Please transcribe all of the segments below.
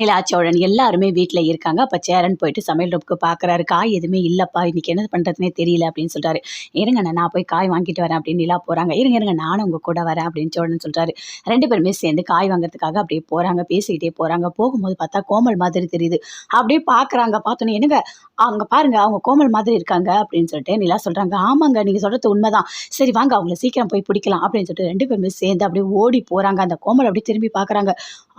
நிலாச்சோழன் எல்லாருமே வீட்டில் இருக்காங்க. அப்போ சேரன் போயிட்டு சமையல் ரூமுக்கு பார்க்குறாரு காய் எதுவுமே இல்லைப்பா இன்னைக்கு என்ன பண்ணுறதுனே தெரியல அப்படின்னு சொல்கிறாரு இருங்க நான் போய் காய் வாங்கிட்டு வரேன் அப்படின்னு நிலா போகிறாங்க இருங்க இருங்க நானும் உங்கள் கூட வரேன் அப்படின்னு சோழன் சொல்கிறாரு ரெண்டு பேருமே சேர்ந்து காய் வாங்குறதுக்காக அப்படியே போகிறாங்க பேசிக்கிட்டே போகிறாங்க போகும்போது பார்த்தா கோமல் மாதிரி தெரியுது. அப்படியே பார்க்குறாங்க பார்த்தோன்னே என்னங்க அவங்க பாருங்க அவங்க கோமல் மாதிரி இருக்காங்க அப்படின்னு சொல்லிட்டு நிலா சொல்கிறாங்க ஆமாங்க நீங்கள் சொல்கிறது உண்மைதான். சரி வாங்க அவங்கள சீக்கிரம் போய் பிடிக்கலாம் அப்படின்னு சொல்லிட்டு ரெண்டு பேருமே சேர்ந்து அப்படியே ஓடி போகிறாங்க அந்த கோமல் அப்படியே திரும்பி பார்க்குறாங்க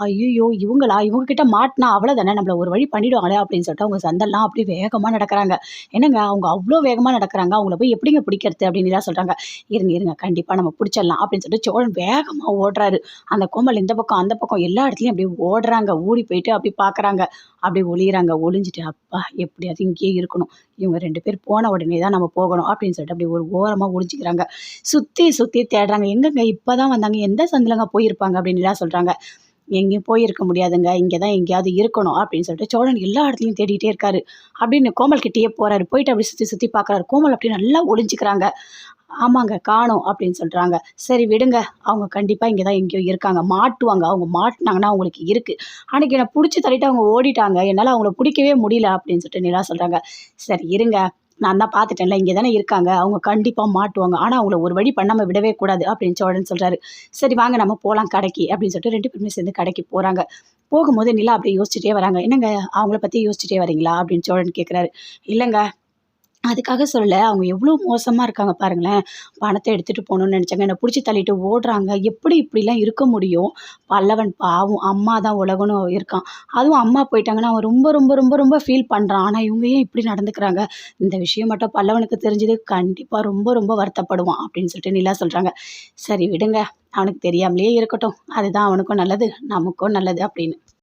ஐயோ இவங்களா? இவங்க கிட்ட மாட்டினா அவ்வளோதானே நம்மள ஒரு வழி பண்ணிடுவாங்களே அப்படின்னு சொல்லிட்டு அவங்க சந்தெல்லாம் அப்படியே வேகமாக நடக்கிறாங்க. என்னங்க? அவங்க அவ்வளோ வேகமாக நடக்கிறாங்க. அவங்கள போய் எப்படிங்க பிடிக்கிறது அப்படின்னு சொல்கிறாங்க இருங்க இருங்க. கண்டிப்பாக நம்ம பிடிச்சிடலாம் அப்படின்னு சொல்லிட்டு சோழன் வேகமாக ஓடுறாரு. அந்த கோமல் இந்த பக்கம் அந்த பக்கம் எல்லா இடத்துலையும் அப்படியே ஓடுறாங்க. ஓடி போயிட்டு அப்படி பார்க்குறாங்க அப்படியே ஒளியிறாங்க. ஒளிஞ்சிட்டு அப்பா எப்படியாவது இங்கேயே இருக்கணும். இவங்க ரெண்டு பேர் போன உடனே தான் நம்ம போகணும். அப்படின்னு சொல்லிட்டு அப்படி ஒரு ஓரமாக ஒளிஞ்சிக்கிறாங்க. சுற்றி சுற்றி தேடுறாங்க. எங்கங்க? இப்போ தான் வந்தாங்க. எந்த சந்திலங்க போயிருப்பாங்க? அப்படின்னு சொல்கிறாங்க எங்கேயும் போயிருக்க முடியாதுங்க. இங்கே தான் எங்கேயாவது இருக்கணும் அப்படின்னு சொல்லிட்டு சோழன் எல்லா இடத்துலையும் தேடிட்டே இருக்காரு. அப்படின்னு கோமல் கிட்டேயே போகிறாரு போயிட்டு அப்படி சுற்றி சுற்றி பார்க்குறாரு கோமல் அப்படி நல்லா ஒளிஞ்சிக்கிறாங்க. ஆமாங்க காணும் அப்படின்னு சொல்கிறாங்க சரி விடுங்க. அவங்க கண்டிப்பாக இங்கே தான் எங்கேயோ இருக்காங்க. மாட்டுவாங்க. அவங்க மாட்டினாங்கன்னா அவங்களுக்கு இருக்குது அன்றைக்கி என்னை பிடிச்சி தள்ளிட்டு அவங்க ஓடிட்டாங்க. என்னால் அவங்கள பிடிக்கவே முடியல அப்படின்னு சொல்லிட்டு நிலா சொல்கிறாங்க சரி இருங்க. நான் தான் பார்த்துட்டேன்ல இங்கே தானே இருக்காங்க அவங்க கண்டிப்பாக மாட்டுவாங்க ஆனால் அவங்கள ஒரு வழி பண்ணாமல் விடவே கூடாது அப்படின்னு சோழன் சொல்கிறாரு சரி வாங்க நம்ம போகலாம் கடைக்கு அப்படின்னு சொல்லிட்டு ரெண்டு பேருமே சேர்ந்து கடைக்கு போகிறாங்க போகும்போது நிலா அப்படியே யோசிச்சுட்டே வராங்க. என்னங்க அவங்கள பற்றி யோசிச்சுட்டே வரீங்களா அப்படின்னு சோழன் கேட்குறாரு இல்லைங்க அதுக்காக சொல்லலை. அவங்க எவ்வளோ மோசமாக இருக்காங்க பாருங்களேன். பணத்தை எடுத்துகிட்டு போகணுன்னு நினச்சாங்க. என்னை பிடிச்சி தள்ளிட்டு ஓடுறாங்க. எப்படி இப்படிலாம் இருக்க முடியும்? பல்லவன் பாவம். அம்மா தான் உலகம்னு இருக்கான். அதுவும் அம்மா போயிட்டாங்கன்னா அவன் ரொம்ப ரொம்ப ரொம்ப ரொம்ப ஃபீல் பண்ணுறான் ஆனால் இவங்க ஏன் இப்படி நடந்துக்கிறாங்க? இந்த விஷயம் மட்டும் பல்லவனுக்கு தெரிஞ்சது. கண்டிப்பாக ரொம்ப ரொம்ப வருத்தப்படுவான் அப்படின்னு சொல்லிட்டு நிலா சொல்கிறாங்க சரி விடுங்க. அவனுக்கு தெரியாமலேயே இருக்கட்டும். அதுதான் அவனுக்கும் நல்லது நமக்கும் நல்லது அப்படின்னு.